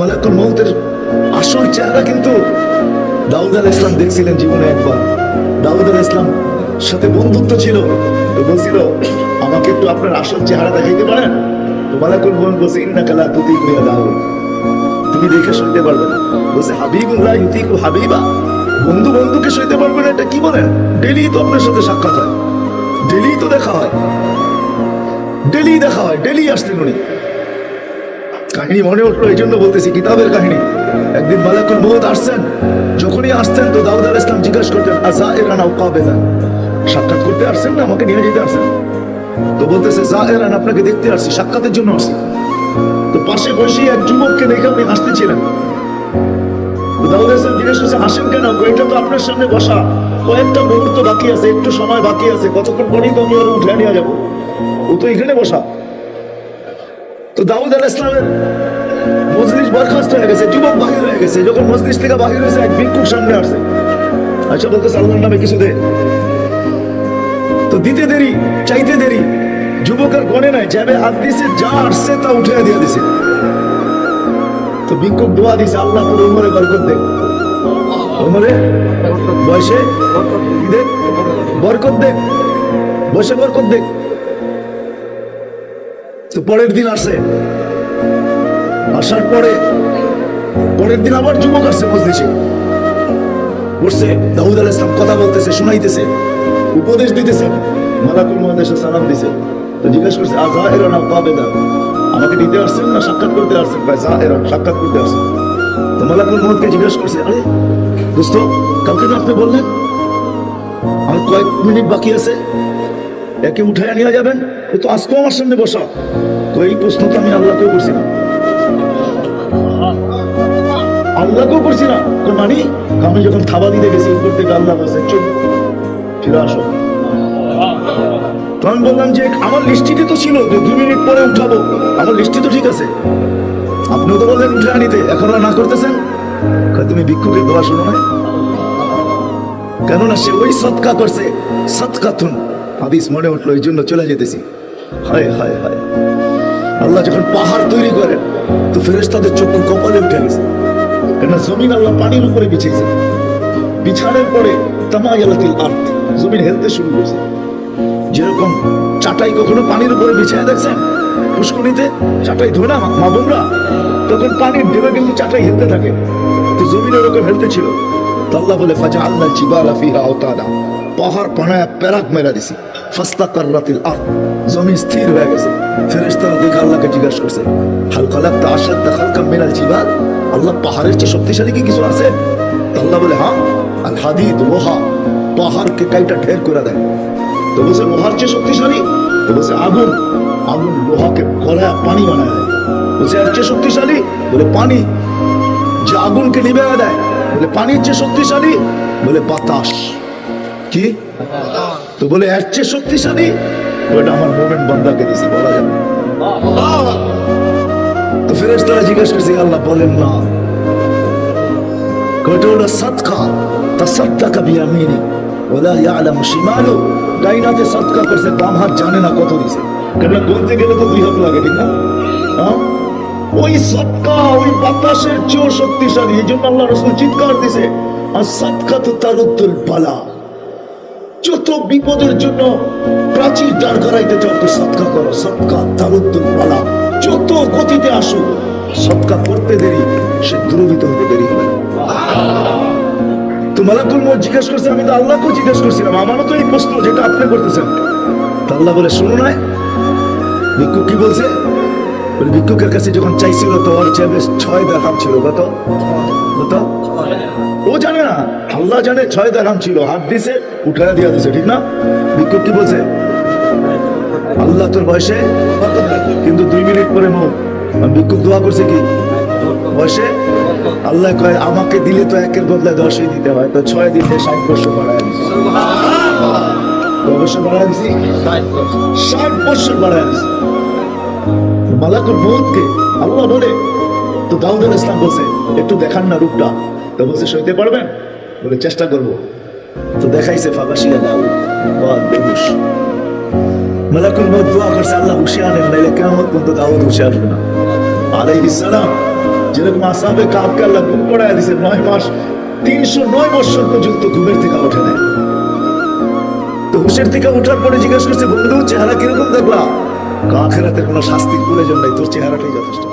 মালাকুল মৌতের আসল চেহারা কিন্তু দাউদ আল ইসলাম দেখছিলেন জীবনে একবার। দাউদ আল ইসলাম সাথে বন্ধুত্ব ছিল। বলছিল, আমাকে একটু আপনার আসল চেহারা দেখাইতে পারেন? তো মালাকুল মৌত বলছে ইন্না কালা তুতি কইয়া দাউদ। তুমি দেখে শুনতে পারবে না। বলছে হাবিবুল্লাহ ইউতিকু হাবিবা। বন্ধু বন্ধুকে সইতে পারবে না, এটা কি বলেন ডেলি তো আপনার সাথে সাক্ষাৎ হয়। ডেলি তো দেখা হয়। ডেলি দেখা হয় ডেলি আসতেন উনি। কাহিনী মনে উঠল, এই জন্য বলতেছি, কিতাবের কাহিনী। একদিন মালাকুল মহদ আসছেন। যখনই আসতেন তো দাউদ আল ইসলাম জিজ্ঞাসা করতেন আসা এরানা কাবেলা? সাক্ষাৎ করতে আসছেন না, আমাকে নিয়ে যেতে আসছেন। তো বলতেছে যা এরান আপনাকে দেখতে আসছি, সাক্ষাতের জন্য আসছি। তো পাশে বসে এক যুবককে দেখে আপনি হাসতেছিলেন দাউদ ইসলাম জিজ্ঞেস করছে হাসেন কেন? এটা তো আপনার সামনে বসা। কয়েকটা মুহূর্ত বাকি আছে, একটু সময় বাকি আছে। কতক্ষণ পরেই তো আমি উঠে নিয়ে যাব? ও তো এখানে বসা। তো দাউদ আল ইসলামের মজলিস বরখাস্ত হয়ে গেছে, যুবক বাহির হয়ে গেছে, যখন মজলিস থেকে বাহির হয়েছে, এক ভিক্ষুক সামনে আসছে। আচ্ছা বলতে আল্লাহর নামে কিছু দে। তো দিতে দেরি, চাইতে দেরি যুবকের গনে নাই যাবে হাত দিছে যা আসছে তা উঠে দিয়ে দিছে। তো ভিক্ষুক দোয়া দিছে, আল্লাহ তোর উমরে বরকত দে। উমরে বয়সে বরকত দে, বয়সে বরকত দে। তো পরের দিন আসে। আসার পরে, পরের দিন আবার যুবক আসছে মজলিসে বসছে দাউদ আল ইসলাম কথা বলতেছে, শুনাইতেছে, উপদেশ দিতেছে। মালাকুল মহাদেশে সালাম দিছে। তো জিজ্ঞাসা করছে আজা এরা না কাবেদা? আমাকে দিতে আসছেন না, সাক্ষাৎ করতে আসছেন? ভাই যা এরা সাক্ষাৎ করতে আসছেন। তো মালাকুল মোহাম্মদকে জিজ্ঞাসা করছে, আরে, দোস্ত, কালকে তো আপনি বললেন, আর কয়েক মিনিট বাকি আছে, একে উঠায় নিয়ে যাবেন? তো আজকেও আমার সামনে বসা। তো এই প্রশ্ন তো আমি আল্লাহকেও করছি না আল্লাহকেও করছি না তো মানি? আমি যখন থাবা দিতে গেছি, উপর থেকে আল্লাহ বলছে, চুপ, ফিরে আসো। আমি বললাম যে, আমার লিস্টিতে তো ছিল যে দু মিনিট পরে উঠাবো। আমার লিস্টি তো ঠিক আছে। আপনিও তো বললেন উঠে আনিতে, এখন না করতেছেন? তুমি ভিক্ষুকের দোয়া শোনো না? কেননা সে ওই সৎকা করছে, সৎকাতুন। হাদিস মনে উঠল, এই জন্য চলে যেতেছি। হায় হায় হায়। আল্লাহ যখন পাহাড় তৈরি করেন, তো ফেরেশতাদের চক্ষু কপালে উঠে গেছে। কেননা জমিন আল্লাহ পানির উপরে বিছিয়েছে। বিছানোর পরে তামায়ালাতিল আর্থ জমিন হেলতে শুরু করছে। যেরকম চাটাই কখনো পানির উপরে বিছায় দেখছেন? পুষ্করিতে চাটাই ধরে না মা বোনরা? তখন পানির ঢেবে কিন্তু চাটাই হেলতে থাকে। তো জমিন ওরকম হেলতে ছিল। আল্লাহ বলে ফাজা আল্লাহ জিবালা ফিহা আওতাদা। পাহাড় পানায় প্যারাক মেরা দিছি। ফাস্তা কাররাতিল আর্থ জমিন স্থির হয়ে গেছে। ফেরেশতারা দেখে পাহাড়ের চেয়ে শক্তিশালী কি কিছু আছে? আল্লাহ বলে হ্যাঁ শক্তিশালী তো বলছে আগুন আগুন লোহাকে গলায় পানি বানায় বলছে শক্তিশালী? বলে, পানি, যে আগুনকে নিবে দেয়। বলে, পানির চেয়ে শক্তিশালী? বলে, বাতাস। কি? তো বলে, এর চেয়ে শক্তিশালী? ওটা আমার মোমেন্ট বন্দাকে দিছে, বলা যাবে। তো করছে, আল্লাহ বলেন না। সৎকা বিয়ামিনি। ওলা শিমালু। ডাইনাতে সৎকা করছে, বাম হাত জানে না কত দিছে। কেন বলতে গেলে তো দুই হাত লাগে, ঠিক না? হ্যাঁ? ওই সৎকা ওই বাতাসের চেয়েও শক্তিশালী, এই জন্য আল্লাহ রসুল চিৎকার দিছে, আর সৎকা তো তার উত্তর বালা যত বিপদের জন্য প্রাচীর দাঁড় করাইতে চাও তো সৎকা করো, সৎকা তারুদ্দুল বালা। যত গতিতে আসুক সৎকা করতে দেরি, সে দ্রুবিত হতে দেরি হবে না। তো মালাকুল মত জিজ্ঞেস করছে, আমি তো আল্লাহকেও জিজ্ঞেস করছিলাম, আমারও তো এই প্রশ্ন যেটা আপনি করতেছেন। আল্লাহ বলে, শুনো নাই ভিক্ষুক কি বলছে? বলে, ভিক্ষুকের কাছে যখন চাইছিল তো ওর চেয়ে ছয় দেখাম ছিল। কত? কত? ও জানে না। আল্লাহ জানে ছয় দেখাম ছিল। হাত দিছে, উঠায় দিয়া দিছে, ঠিক না? ভিক্ষুক কি বলছে? আল্লাহ তোর বয়সে? কিন্তু দুই মিনিট পরে মুখ ভিক্ষুক দোয়া করছে কি? বয়সে? আল্লাহ কয়, আমাকে দিলে তো একের বদলে দশই দিতে হয়। তো ছয় দিতে ষাট বছর বাড়ায় বছর বাড়ায় দিছি? ষাট বছর বাড়ায় দিছি। মালাকুল মৌতকে আল্লাহ বলে, তো দাউদ ইসলাম বলছে, একটু দেখান না রূপটা। তো বলছে সইতে পারবেন বলে চেষ্টা করব। তো দেখাইছে ফাবাসিয়া দাউদ বাদ বেহুশ। মালাকুল মৌত দোয়া করছে, আল্লাহ হুশে আনেন নাইলে কেমন পর্যন্ত দাউদ হুশে আসবে না। আলাইহিস সালাম, যেরকম আসাবে কাপকে আল্লাহ ঘুম পড়ায় দিছে, নয় মাস, তিনশো নয় বছর পর্যন্ত ঘুমের থেকে ওঠে নেয় তো হুশের থেকে ওঠার পরে জিজ্ঞাসা করছে, বন্ধু, চেহারা কীরকম দেখলা? আখেরাতে কোনো শাস্তির প্রয়োজন নাই, তোর চেহারাটাই যথেষ্ট।